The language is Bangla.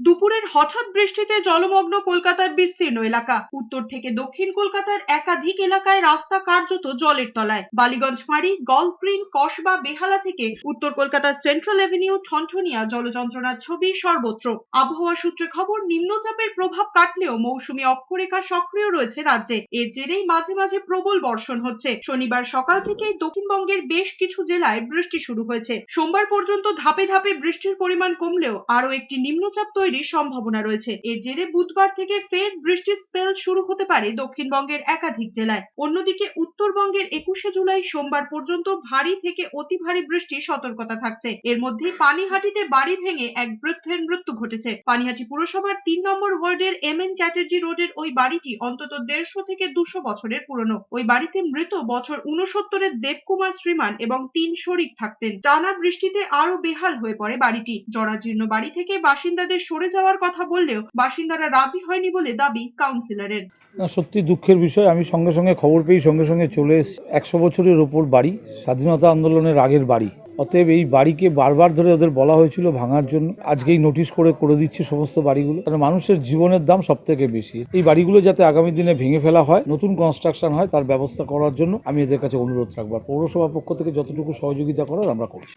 দুপুরের হঠাৎ বৃষ্টিতে জলমগ্ন কলকাতার বিস্তীর্ণ এলাকা। উত্তর থেকে দক্ষিণ কলকাতার একাধিক এলাকায় রাস্তা কার্যত জলের তলায়। বালিগঞ্জ ফাঁড়ি গল্ফ গ্রিন কসবা, বেহালা থেকে উত্তর কলকাতার সেন্ট্রাল এভিনিউ, ঠনঠনিয়া জলযন্ত্রণার ছবি সর্বত্র। আবহাওয়া সূত্রে খবর, নিম্নচাপের প্রভাব কাটলেও মৌসুমী অক্ষরেখা সক্রিয় রয়েছে রাজ্যে। এর জেরেই মাঝে মাঝে প্রবল বর্ষণ হচ্ছে। শনিবার সকাল থেকেই দক্ষিণবঙ্গের বেশ কিছু জেলায় বৃষ্টি শুরু হয়েছে। সোমবার পর্যন্ত ধাপে ধাপে বৃষ্টির পরিমাণ কমলেও আরও একটি নিম্নচাপ তৈরির সম্ভাবনা রয়েছে। এর জেরে বুধবার থেকে ফের বৃষ্টির স্পেল শুরু হতে পারে দক্ষিণবঙ্গের একাধিক জেলায়। অন্যদিকে উত্তরবঙ্গের একুশে জুলাই সোমবার পর্যন্ত ভারী থেকে অতি ভারী বৃষ্টির সতর্কতা থাকছে। এর মধ্যে পানিহাটিতে বাড়ি ভেঙে এক বৃদ্ধের মৃত্যু ঘটেছে। পানিহাটি পুরসভার তিন নম্বর ওয়ার্ডের এম এন চ্যাটার্জি রোডের ওই বাড়িটি অন্তত দেড়শো থেকে দুশো বছরের পুরনো। ওই বাড়িতে মৃত বছর উনসত্তরের দেবকুমার শ্রীমান এবং তিন শরিক থাকতেন। টানা বৃষ্টিতে আরও বেহাল হয়ে পড়ে বাড়িটি। জরাজীর্ণ বাড়ি থেকে বাসিন্দাদের সরে যাওয়ার কথা বললেও বাসিন্দারা রাজি হয়নি বলে দাবি কাউন্সিলরের। সত্যি দুঃখের বিষয়, আমি সঙ্গে সঙ্গে খবর পেয়ে সঙ্গে সঙ্গে চলে এসেছি। একশো বছরের ওপর বাড়ি, স্বাধীনতা আন্দোলনের আগের বাড়ি। অতএব এই বাড়িকে বারবার ধরে ওদের বলা হয়েছিল ভাঙার জন্য। আজকেই নোটিশ করে করে দিচ্ছে সমস্ত বাড়িগুলো। কারণ মানুষের জীবনের দাম সব থেকে বেশি। এই বাড়িগুলো যাতে আগামী দিনে ভেঙে ফেলা হয়, নতুন কনস্ট্রাকশন হয়, তার ব্যবস্থা করার জন্য আমি এদের কাছে অনুরোধ রাখব। পৌরসভা পক্ষ থেকে যতটুকু সহযোগিতা করার আমরা করছি।